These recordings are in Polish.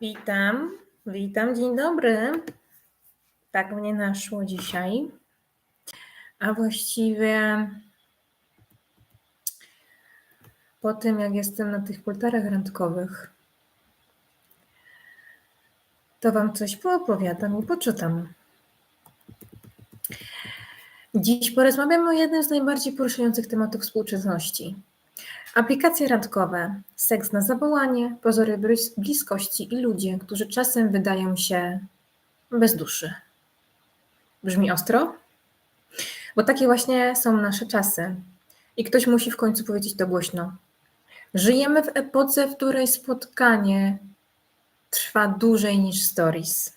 Witam, witam, dzień dobry. Tak mnie naszło dzisiaj. A właściwie po tym, jak jestem na tych poltarach randkowych, to Wam coś poopowiadam i poczytam. Dziś porozmawiamy o jednym z najbardziej poruszających tematów współczesności. Aplikacje randkowe, seks na zawołanie, pozory blis- bliskości i ludzie, którzy czasem wydają się bez duszy. Brzmi ostro? Bo takie właśnie są nasze czasy. I ktoś musi w końcu powiedzieć to głośno. Żyjemy w epoce, w której spotkanie trwa dłużej niż stories.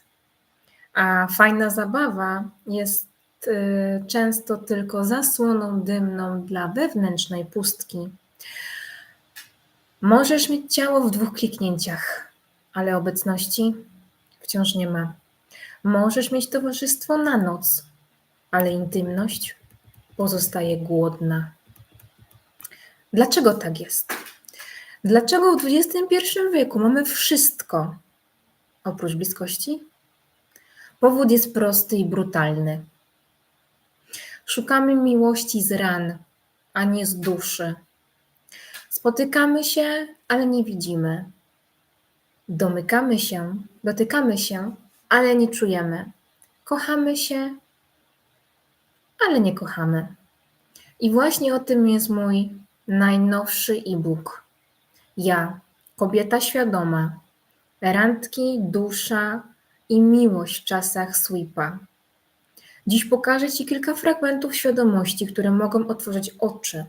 A fajna zabawa jest y, często tylko zasłoną dymną dla wewnętrznej pustki. Możesz mieć ciało w dwóch kliknięciach, ale obecności wciąż nie ma. Możesz mieć towarzystwo na noc, ale intymność pozostaje głodna. Dlaczego tak jest? Dlaczego w XXI wieku mamy wszystko oprócz bliskości? Powód jest prosty i brutalny. Szukamy miłości z ran, a nie z duszy. Spotykamy się, ale nie widzimy. Domykamy się, dotykamy się, ale nie czujemy. Kochamy się, ale nie kochamy. I właśnie o tym jest mój najnowszy e-book. Ja, kobieta świadoma, randki, dusza i miłość w czasach sweepa. Dziś pokażę Ci kilka fragmentów świadomości, które mogą otworzyć oczy.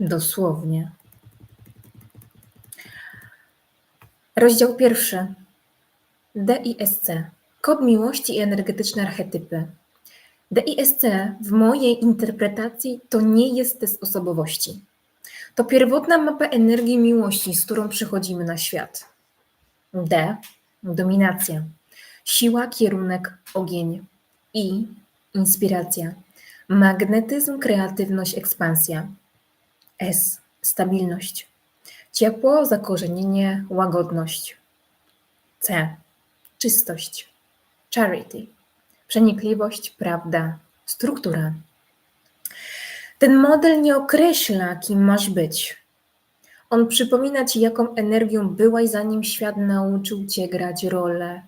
Dosłownie. Rozdział pierwszy. DISC. Kod miłości i energetyczne archetypy. DISC w mojej interpretacji to nie jest test osobowości. To pierwotna mapa energii miłości, z którą przychodzimy na świat. D. Dominacja. Siła, kierunek, ogień. I. Inspiracja. Magnetyzm, kreatywność, ekspansja. S. Stabilność. Ciepło, zakorzenienie, łagodność. C. Czystość. Charity. Przenikliwość, prawda, struktura. Ten model nie określa, kim masz być. On przypomina ci, jaką energią byłaś, zanim świat nauczył cię grać rolę.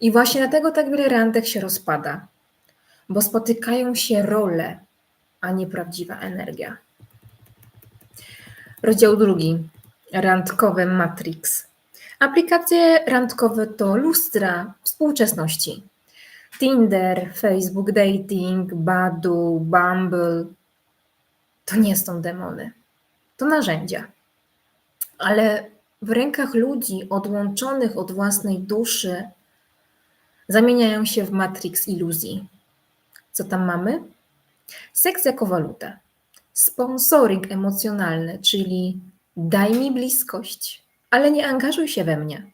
I właśnie dlatego tak wiele randek się rozpada, bo spotykają się role, a nie prawdziwa energia. Rozdział drugi. Randkowe Matrix. Aplikacje randkowe to lustra współczesności. Tinder, Facebook Dating, Badu, Bumble to nie są demony. To narzędzia. Ale w rękach ludzi odłączonych od własnej duszy zamieniają się w matrix iluzji. Co tam mamy? Seks jako waluta. Sponsoring emocjonalny, czyli daj mi bliskość, ale nie angażuj się we mnie.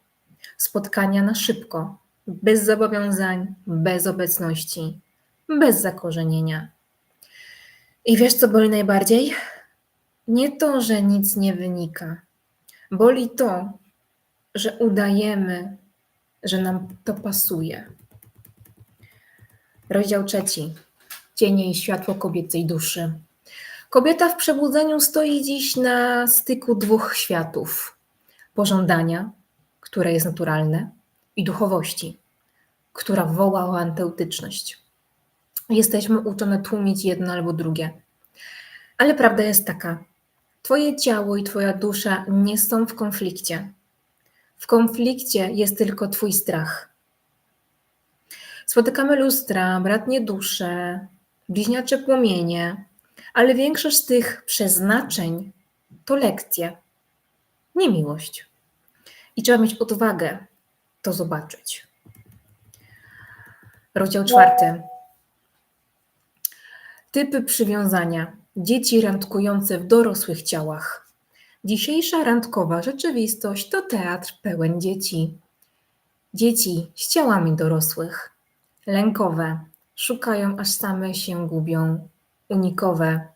Spotkania na szybko, bez zobowiązań, bez obecności, bez zakorzenienia. I wiesz, co boli najbardziej? Nie to, że nic nie wynika. Boli to, że udajemy, że nam to pasuje. Rozdział trzeci. Cienie i światło kobiecej duszy. Kobieta w przebudzeniu stoi dziś na styku dwóch światów: pożądania, które jest naturalne, i duchowości, która woła o anteutyczność. Jesteśmy uczone tłumić jedno albo drugie. Ale prawda jest taka: Twoje ciało i Twoja dusza nie są w konflikcie. W konflikcie jest tylko Twój strach. Spotykamy lustra, bratnie dusze, bliźniacze płomienie, ale większość z tych przeznaczeń to lekcje, nie miłość. I trzeba mieć odwagę to zobaczyć. Rozdział czwarty. Typy przywiązania. Dzieci randkujące w dorosłych ciałach. Dzisiejsza randkowa rzeczywistość to teatr pełen dzieci. Dzieci z ciałami dorosłych. Lękowe, szukają aż same się gubią. Unikowe,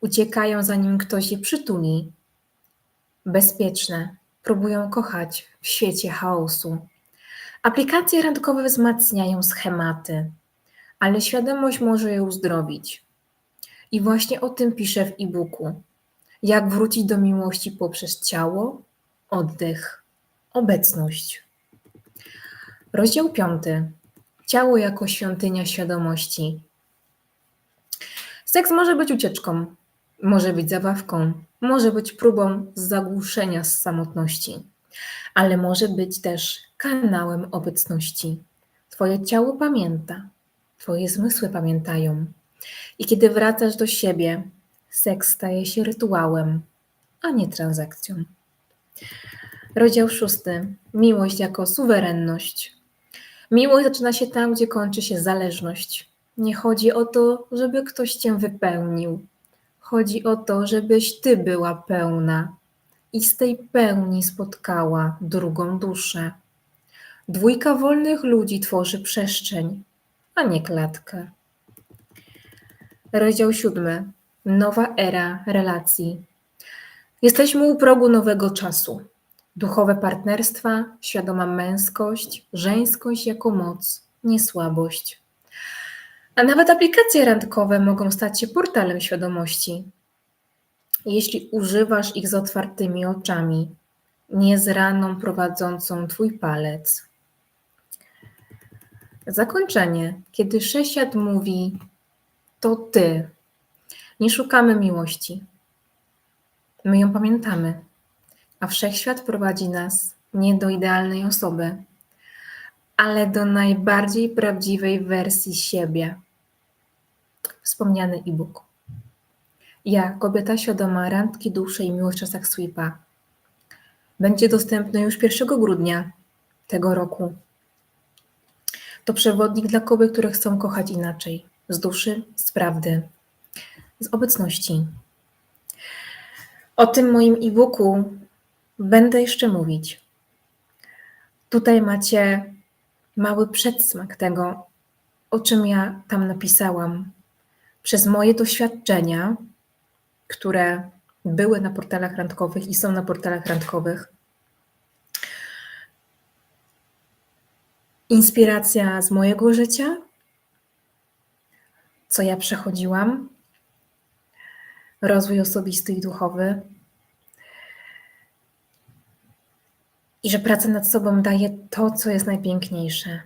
uciekają zanim ktoś je przytuli. Bezpieczne, próbują kochać w świecie chaosu. Aplikacje randkowe wzmacniają schematy, ale świadomość może je uzdrowić. I właśnie o tym piszę w e-booku. Jak wrócić do miłości poprzez ciało, oddech, obecność. Rozdział piąty. Ciało jako świątynia świadomości. Seks może być ucieczką, może być zabawką, może być próbą zagłuszenia z samotności, ale może być też kanałem obecności. Twoje ciało pamięta, Twoje zmysły pamiętają. I kiedy wracasz do siebie, seks staje się rytuałem, a nie transakcją. Rozdział szósty. Miłość jako suwerenność. Miłość zaczyna się tam, gdzie kończy się zależność. Nie chodzi o to, żeby ktoś cię wypełnił. Chodzi o to, żebyś ty była pełna i z tej pełni spotkała drugą duszę. Dwójka wolnych ludzi tworzy przestrzeń, a nie klatkę. Rozdział siódmy. Nowa era relacji. Jesteśmy u progu nowego czasu. Duchowe partnerstwa, świadoma męskość, żeńskość jako moc, nie słabość. A nawet aplikacje randkowe mogą stać się portalem świadomości. Jeśli używasz ich z otwartymi oczami, nie z raną prowadzącą Twój palec. Zakończenie. Kiedy sześciat mówi, to Ty. Nie szukamy miłości. My ją pamiętamy, a wszechświat prowadzi nas nie do idealnej osoby, ale do najbardziej prawdziwej wersji siebie. Wspomniany e-book. Ja, kobieta świadoma randki duszy i w czasach sweepa. Będzie dostępny już 1 grudnia tego roku. To przewodnik dla kobiet, które chcą kochać inaczej, z duszy, z prawdy, z obecności. O tym moim e-booku będę jeszcze mówić. Tutaj macie mały przedsmak tego, o czym ja tam napisałam. Przez moje doświadczenia, które były na portalach randkowych i są na portalach randkowych, inspiracja z mojego życia, co ja przechodziłam, rozwój osobisty i duchowy. I że praca nad sobą daje to, co jest najpiękniejsze.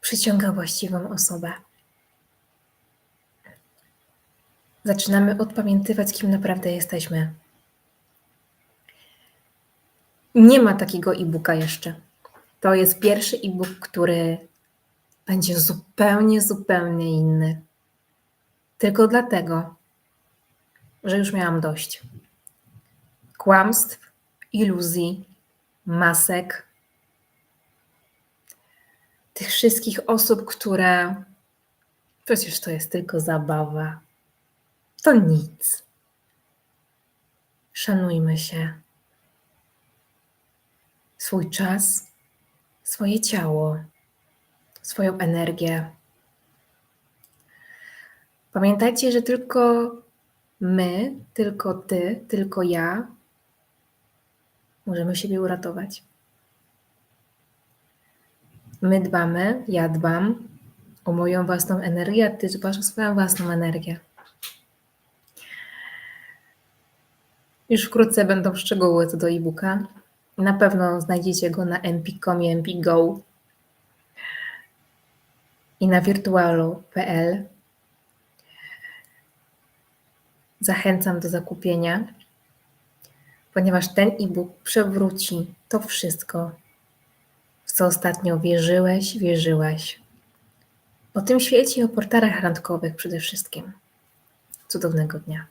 Przyciąga właściwą osobę. Zaczynamy odpamiętywać, kim naprawdę jesteśmy. Nie ma takiego e-booka jeszcze. To jest pierwszy e-book, który będzie zupełnie, zupełnie inny. Tylko dlatego, że już miałam dość kłamstw, iluzji, masek, tych wszystkich osób, które przecież to jest tylko zabawa. To nic. Szanujmy się. Swój czas, swoje ciało, swoją energię. Pamiętajcie, że tylko my, tylko ty, tylko ja możemy siebie uratować. My dbamy, ja dbam o moją własną energię, a ty dbasz o swoją własną energię. Już wkrótce będą szczegóły co do e-booka. Na pewno znajdziecie go na empik.com i empik.go i na wirtualu.pl. Zachęcam do zakupienia, ponieważ ten e-book przewróci to wszystko, w co ostatnio wierzyłeś, wierzyłaś. O tym świecie i o portalach randkowych przede wszystkim. Cudownego dnia.